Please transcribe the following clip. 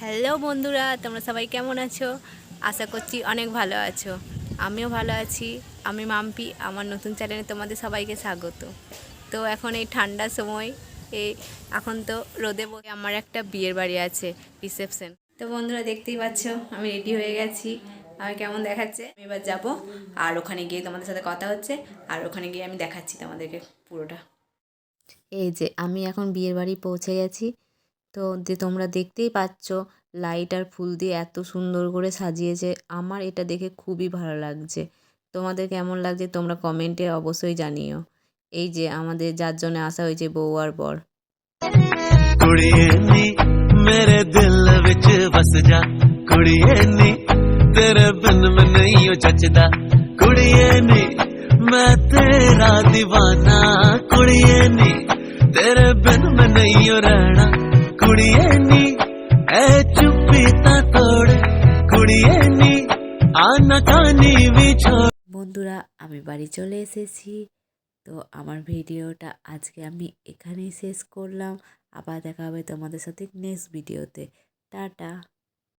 Hello বন্ধুরা, তোমরা সবাই কেমন আছো? আশা করছি অনেক ভালো আছো। আমিও ভালো আছি। আমি মাম্পি, আমার নতুন চ্যানেলে তোমাদের সবাইকে স্বাগত। তো এখন এই ঠান্ডার সময় এই এখন তো রোদে বসে আমার একটা বিয়ের বাড়ি আছে, রিসেপশন। তো বন্ধুরা দেখতেই পাচ্ছ, আমি রেডি হয়ে গেছি। আমি কেমন দেখাচ্ছে? আমি এবার যাব, আর ওখানে গিয়ে তোমাদের সাথে কথা হচ্ছে, আর ওখানে গিয়ে আমি দেখাচ্ছি তোমাদেরকে পুরোটা। এই যে, আমি এখন বিয়ের বাড়ি পৌঁছে গেছি। তো যে তোমরা দেখতেই পাচ্ছ লাইট আর ফুল দিয়ে এত সুন্দর করে সাজিয়েছে। আমার এটা দেখে খুবই ভালো লাগছে। তোমাদের কেমন লাগছে তোমরা কমেন্টে অবশ্যই জানিও। এই যে আমাদের, যার জন্য আসা হয়েছে বউ আর বর। ਕੁੜੀਏ ਨੀ কুড়িয়ে এ চুপি তা আনা কানি বন্ধুরা, আমি বাড়ি চলে এসেছি। তো আমার ভিডিওটা আজকে আমি এখানেই শেষ করলাম। আবার দেখা হবে তোমাদের সাথে নেক্সট ভিডিওতে টাটা।